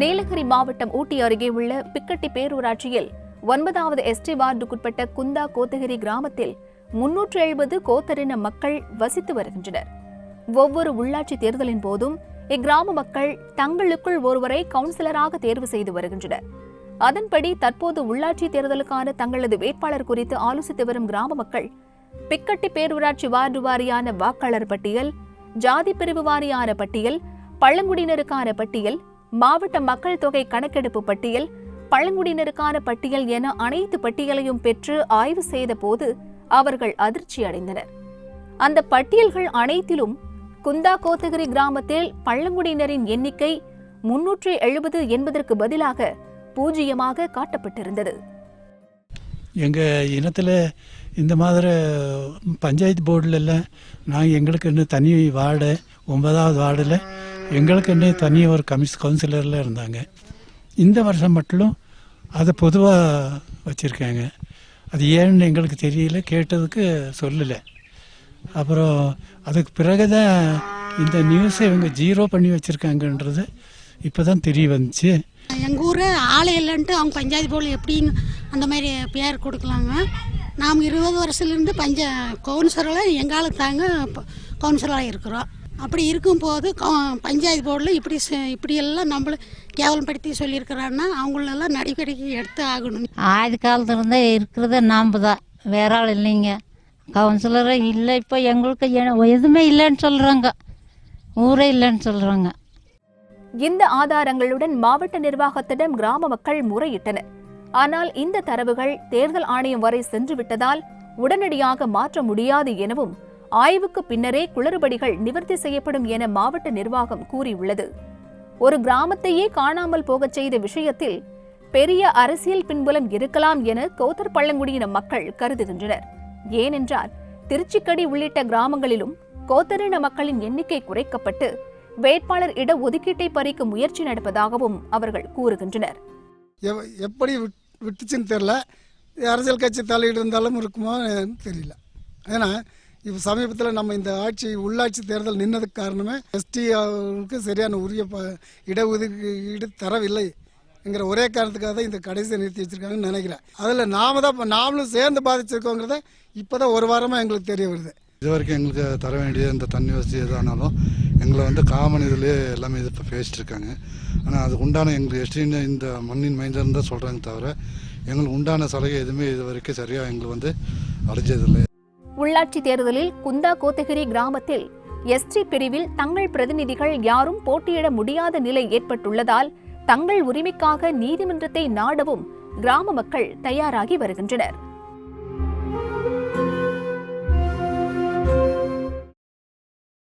நீலகிரி மாவட்டம் ஊட்டி அருகே உள்ள பிக்கட்டி பேரூராட்சியில் ஒன்பதாவது எஸ்டி வார்டுக்குட்பட்ட குந்தா கோத்தகிரி கிராமத்தில் முன்னூற்று எழுபது கோத்தரின மக்கள் வசித்து வருகின்றனர். ஒவ்வொரு உள்ளாட்சி தேர்தலின் போதும் இக்கிராம மக்கள் தங்களுக்குள் ஒருவரை கவுன்சிலராக தேர்வு செய்து வருகின்றனர். அதன்படி தற்போது உள்ளாட்சி தேர்தலுக்கான தங்களது வேட்பாளர் குறித்து ஆலோசித்து வரும் கிராம மக்கள் பிக்கட்டி பேரூராட்சி வார்டு வாரியான வாக்காளர் பட்டியல் ஜாதி பிரிவு வாரியான பட்டியல் பழங்குடியினருக்கான பட்டியல் மாவட்ட மக்கள் தொகை கணக்கெடுப்பு பட்டியல் பழங்குடியினருக்கான பட்டியல் என அனைத்து பட்டியலையும் பெற்று ஆய்வு செய்த போது அவர்கள் அதிர்ச்சி அடைந்தனர். அந்த பட்டியல்கள் அனைத்திலும் குந்தா கோத்தகிரி கிராமத்தில் பழங்குடியினரின் எண்ணிக்கை முன்னூற்று எழுபது என்பதற்கு பதிலாக பூஜ்ஜியமாக காட்டப்பட்டிருந்தது. எங்கள் இனத்தில் இந்த மாதிரி பஞ்சாயத்து போர்டிலெல்லாம் நான் எங்களுக்குன்னு தனி வார்டு ஒன்பதாவது வார்டில் எங்களுக்குன்னே தனியாக ஒரு கமிஸ் கவுன்சிலரில் இருந்தாங்க. இந்த வருஷம் மட்டும் அதை பொதுவாக வச்சுருக்காங்க. அது ஏன்னு எங்களுக்கு தெரியல கேட்டதுக்கு சொல்லலை. அப்புறம் அதுக்கு பிறகு தான் இந்த நியூஸை இவங்க ஜீரோ பண்ணி வச்சுருக்காங்கன்றது இப்போ தான் தெரிய வந்துச்சு. எங்கள் ஊர் ஆளே இல்லைன்ட்டு அவங்க பஞ்சாயத்து போல் எப்படின்னு அந்த மாதிரி பேர் கொடுக்கலாங்க. நாம் இருபது வருஷத்துலேருந்து பஞ்ச கவுன்சிலரில் எங்காலும் தாங்க கவுன்சிலராக இருக்கிறோம். அப்படி இருக்கும்போது கவு- பஞ்சாயத்து போர்டில் இப்படி செ- இப்படியெல்லாம் நம்மள கேவலப்படுத்தி சொல்லியிருக்கிறான்னா அவங்களெல்லாம் நடவடிக்கை எடுத்து ஆகணும். ஆதி காலத்துலேருந்தே இருக்கிறத நாம் தான் வேற ஆள் இல்லைங்க. கவுன்சிலரே இல்லை இப்போ எங்களுக்கு எதுவுமே இல்லைன்னு சொல்கிறாங்க ஊரே இல்லைன்னு சொல்கிறாங்க இந்த ஆதாரங்களுடன் மாவட்ட நிர்வாகத்திடம் கிராம மக்கள் முறையிட்டனர். ஆனால் இந்த தரவுகள் தேர்தல் ஆணையம் வரை சென்று விட்டதால் உடனடியாக மாற்ற முடியாது எனவும் ஆய்வுக்கு பின்னரே குளறுபடிகள் நிவர்த்தி செய்யப்படும் என மாவட்ட நிர்வாகம் கூறியுள்ளது. ஒரு கிராமத்தையே காணாமல் போகச் செய்த விஷயத்தில் பெரிய அரசியல் பின்புலம் இருக்கலாம் என கௌதர் பழங்குடியின மக்கள் கருதுகின்றனர். ஏனென்றால் திருச்சிக்கடி உள்ளிட்ட கிராமங்களிலும் கோத்தரின மக்களின் எண்ணிக்கை குறைக்கப்பட்டு வேட்பாளர் இட ஒதுக்கீட்டை பறிக்க முயற்சி நடப்பதாகவும் அவர்கள் கூறுகின்றனர். எவ- எப்படி விட்டுச்சுன்னு தெரில அரசியல் கட்சி தலையீடு இருந்தாலும் இருக்குமோ தெரியல. ஏன்னா இப்போ சமீபத்தில் நம்ம இந்த ஆட்சி உள்ளாட்சி தேர்தல் நின்னதுக்கு காரணமே எஸ்டிக்கு சரியான உரிய ப இடஒதுக்கீடு தரவில்லை என்கிற ஒரே காரணத்துக்காக தான் இந்த கடைசியை நிறுத்தி வச்சிருக்காங்கன்னு நினைக்கிறேன். அதில் நாம தான் நாமளும் சேர்ந்து பாதிச்சிருக்கோங்கிறத இப்போ தான் ஒரு வாரமாக எங்களுக்கு தெரிய வருது. இது வரைக்கும் எங்களுக்கு தர வேண்டிய இந்த தண்ணி வசதி எதானாலும் எங்களை வந்து காமன் இதுலேயே எல்லாமே இது இப்போ பேசிட்டு இருக்காங்க. ஆனால் அதுக்கு உண்டான எங்களுக்கு எஸ்டின்னு இந்த மண்ணின் மைந்தன் தான் சொல்கிறாங்க தவிர எங்களுக்கு உண்டான சலுகை எதுவுமே இது வரைக்கும் சரியாக எங்களுக்கு வந்து அடைஞ்சதில்லை. உள்ளாட்சி தேர்தலில் குந்தா கோத்தகிரி கிராமத்தில் எஸ்டி பிரிவில் தங்கள் பிரதிநிதிகள் யாரும் போட்டியிட முடியாத நிலை ஏற்பட்டுள்ளதால் தங்கள் உரிமைக்காக நீதிமன்றத்தை நாடவும் கிராம மக்கள் தயாராகி வருகின்றனர்.